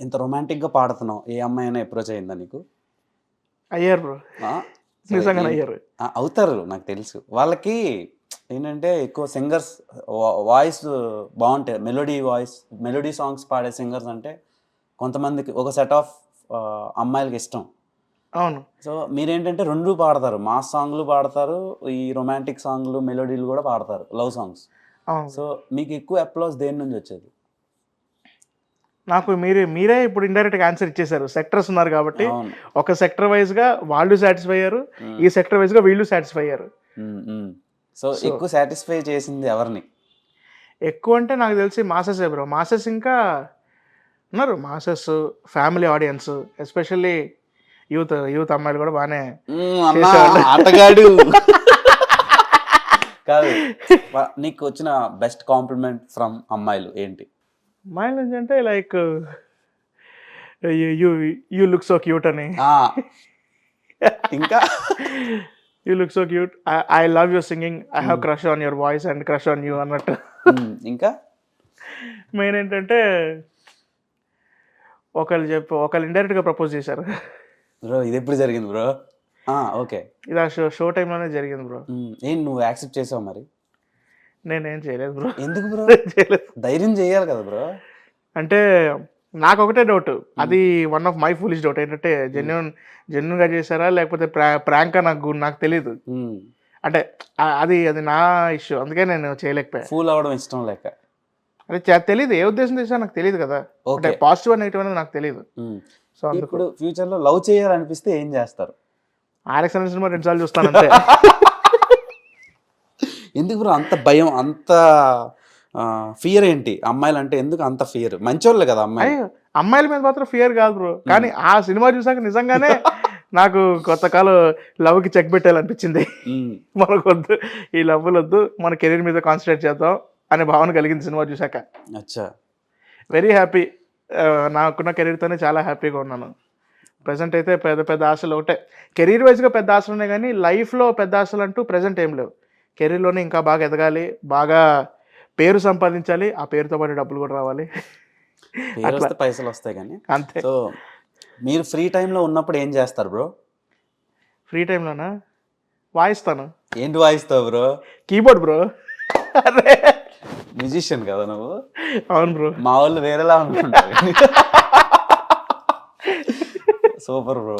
ఇంత రొమాంటిక్గా పాడుతున్నావు. ఏ అమ్మాయి అయినా అప్రోచ్ అయిందా నీకు? అయ్యారు బ్రో. నిజంగానే అయ్యారు. అవుతారు నాకు తెలుసు. వాళ్ళకి ఏంటంటే ఎక్కువ సింగర్స్ వాయిస్ బాగుంటాయి. మెలోడీ వాయిస్ మెలోడీ సాంగ్స్ పాడే సింగర్స్ అంటే కొంతమందికి ఒక సెట్ ఆఫ్ అమ్మాయిలకి ఇష్టం. అవును. సో మీరేంటంటే రెండు పాడతారు. మాస్ సాంగ్లు పాడతారు ఈ రొమాంటిక్ సాంగ్లు మెలోడీలు కూడా పాడతారు లవ్ సాంగ్స్. సో మీకు ఎక్కువ అప్లాస్ దేని నుంచి వచ్చేది? నాకు మీరే మీరే ఇప్పుడు ఇండైరెక్ట్గా ఆన్సర్ ఇచ్చేసారు సెక్టర్స్ ఉన్నారు కాబట్టి ఒక సెక్టర్ వైజ్గా వాళ్ళు సాటిస్ఫై అయ్యారు. ఈ సెక్టర్ వైజ్గా వీళ్ళు సాటిస్ఫై అయ్యారు. సో ఎక్కువ సాటిస్ఫై చేసింది ఎవరిని? ఎక్కువ అంటే నాకు తెలిసి మాసెస్ బ్రో మాసెస్ ఇంకా ఉన్నారు. Masses family audience especially youth youth అమ్మాయిలు కూడా బాగానే. ఆటగాడు. కాదు నీకు వచ్చిన బెస్ట్ కాంప్లిమెంట్ ఫ్రమ్ అమ్మాయిలు ఏంటి? నుంచి అంటే like you you look so cute అని. ఇంకా? You look so cute I love your singing I have crush on your voice and crush on you అన్నట్టు. మ్మ్, ఇంకా? మెయిన్ ఏంటంటే ఒకళ్ళు చెప్పి ఒకళ్ళు ఇండైరెక్ట్గా ప్రపోజ్ చేశారు. బ్రో ఇది ఎప్పుడు జరిగింది బ్రో? ఓకే. ఇది ఆ షో షో టైంలోనే జరిగింది బ్రో. ఏం నువ్వు యాక్సెప్ట్ చేసావు మరి? నేనేం చేయలేదు బ్రో. ఎందుకు బ్రో? చేయలేదు. ధైర్యం చేయాలి కదా బ్రో. అంటే నాకు ఒకటే డౌట్ అది one of my foolish doubt ఏంటంటే జెన్యున్ జెన్యున్గా చేశారా లేకపోతే ప్రా ప్రాంకా నాకు నాకు తెలియదు అంటే అది అది నా ఇష్యూ అందుకే నేను చేయలేకపోయా ఫూల్ అవ్వడం ఇష్టం లేక. అది చే- తెలియదు ఏ ఉద్దేశం చేసా నాకు తెలియదు కదా. అంటే పాజిటివ్ అండ్ నెగిటివ్ అనేది నాకు తెలియదు సో అందుకు ఇప్పుడు ఫ్యూచర్లో లవ్ చేయాలనిపిస్తే ఏం చేస్తారు? ఆర్ఎక్స్ అనే సినిమా రెండుసార్లు చూస్తాను అంతే ఎందుకు బ్రో అంత భయం అంత ఫియర్ ఏంటి? అమ్మాయిలు అంటే ఎందుకు అంత ఫియర్ మంచోళ్ళే కదా అమ్మాయి అమ్మాయిల మీద మాత్రం ఫియర్ కాదు బ్రో. కానీ ఆ సినిమా చూసాక నిజంగానే నాకు కొత్త కాలం లవ్కి చెక్ పెట్టాలనిపించింది. మనకు వద్దు ఈ లవ్లు వద్దు మన కెరీర్ మీద కాన్సన్ట్రేట్ చేద్దాం అనే భావన కలిగింది సినిమా చూసాక. అచ్చా. వెరీ హ్యాపీ నాకున్న కెరీర్తోనే చాలా హ్యాపీగా ఉన్నాను. ప్రజెంట్ అయితే పెద్ద పెద్ద ఆశలు ఒకటే. కెరీర్ వైజ్గా పెద్ద ఆశలు ఉన్నాయి కానీ లైఫ్లో పెద్ద ఆశలు అంటూ ప్రజెంట్ ఏం లేవు. కెరీర్లోనే ఇంకా బాగా ఎదగాలి బాగా పేరు సంపాదించాలి ఆ పేరుతో పాటు డబ్బులు కూడా రావాలి. అట్లా. పైసలు వస్తాయి కానీ. అంతే. సో మీరు ఫ్రీ టైంలో ఉన్నప్పుడు ఏం చేస్తారు బ్రో? ఫ్రీ టైంలోనా? వాయిస్తాను. ఏంటి వాయిస్తావు బ్రో? Keyboard bro. అరే. మ్యూజిషియన్ కదా నువ్వు? అవును బ్రో. మా వాళ్ళు వేరేలా అనుకుంటారు. Super bro.